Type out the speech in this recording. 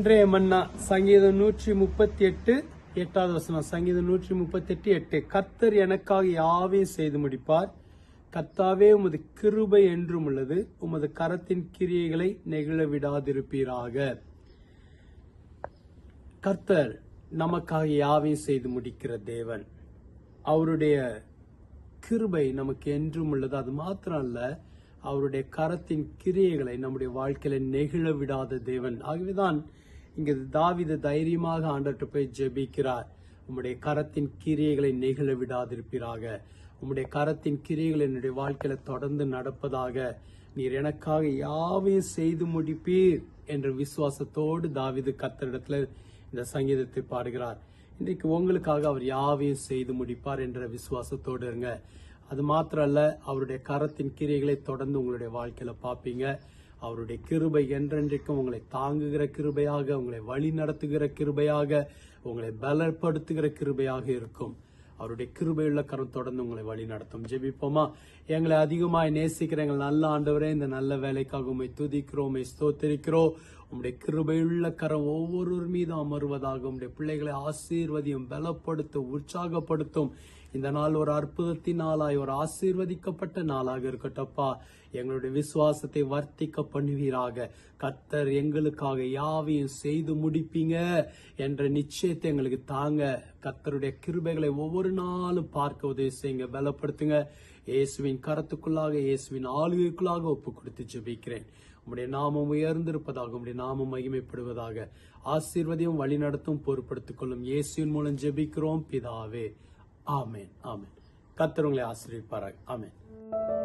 இன்றைய மன்னா சங்கீதம் நூற்றி முப்பத்தி எட்டு எட்டாவது வசனம். சங்கீதம் நூற்றி முப்பத்தி எட்டு. எட்டு கர்த்தர் எனக்காக யாவையும் செய்து முடிப்பார். கர்த்தாவே உமது கிருபை என்றும் உள்ளது. உமது கரத்தின் கிரியைகளை நெகிழ விடாதிருப்பீராக. கர்த்தர் நமக்காக யாவையும் செய்து முடிக்கிற தேவன். அவருடைய கிருபை நமக்கு என்றும் உள்ளது. அது மாத்திரம் அல்ல அவருடைய கரத்தின் கிரியைகளை நம்முடைய வாழ்க்கையில நெகிழ விடாத தேவன். ஆகவேதான் இங்க தாவித தைரியமாக ஆண்டர்கிட்ட போய் ஜெபிக்கிறார். உம்முடைய கரத்தின் கிரியைகளை நெகிழ விடாதிருப்பீராக. உம்முடைய கரத்தின் கிரியைகள் என்னுடைய வாழ்க்கையில தொடர்ந்து நடப்பதாக நீர் எனக்காக யாவையும் செய்து முடிப்பீர் என்ற விசுவாசத்தோடு தாவிது கத்தரிடத்துல இந்த சங்கீதத்தை பாடுகிறார். இன்றைக்கு உங்களுக்காக அவர் யாவையும் செய்து முடிப்பார் என்ற விசுவாசத்தோடு இருங்க. அது மாத்திரம் அல்ல அவருடைய கரத்தின் கிரியைகளை தொடர்ந்து உங்களுடைய வாழ்க்கையில பார்ப்பீங்க. அவருடைய கிருபை என்றென்றைக்கும் உங்களை தாங்குகிற கிருபையாக உங்களை வழி நடத்துகிற கிருபையாக உங்களை பலப்படுத்துகிற கிருபையாக இருக்கும். அவருடைய கிருபையுள்ள கரம் தொடர்ந்து உங்களை வழி நடத்தும். ஜெபிப்போமா? எங்களை அதிகமாய் நேசிக்கிற எங்கள் நல்ல ஆண்டவரே இந்த நல்ல வேலைக்காக உண்மை துதிக்கிறோம் உம்மை ஸ்தோத்திரிக்கிறோம். உம்முடைய கிருபையுள்ள கரம் ஒவ்வொருவர் மீதும் அமர்வதாக உம்முடைய பிள்ளைகளை ஆசீர்வதியும் பலப்படுத்தும் உற்சாகப்படுத்தும். இந்த நாள் ஒரு அற்புதத்தின் நாளாய் ஒரு ஆசீர்வதிக்கப்பட்ட நாளாக இருக்கட்டப்பா எங்களுடைய விசுவாசத்தை வர்த்திக்க பண்ணுவீராக. கர்த்தர் எங்களுக்காக யாவையும் செய்து முடிப்பீங்க என்ற நிச்சயத்தை எங்களுக்கு தாங்க. கர்த்தருடைய கிருபைகளை ஒவ்வொரு நாளும் பார்க்க உதவி செய்யுங்க பலப்படுத்துங்க. இயேசுவின் கரத்துக்குள்ளாக இயேசுவின் ஆளுகைக்குள்ளாக ஒப்பு கொடுத்து ஜெபிக்கிறேன். உம்முடைய நாமம் உயர்ந்திருப்பதாக உம்முடைய நாமம் மகிமைப்படுவதாக ஆசீர்வதியும் வழிநடத்தும் பொறுப்படுத்திக் கொள்ளும் இயேசுவின் மூலம் ஜெபிக்கிறோம். பிதாவே. ஆமேன். ஆமேன். கத்தர் உங்களை ஆசீர்வதிப்பாராக. ஆமேன்.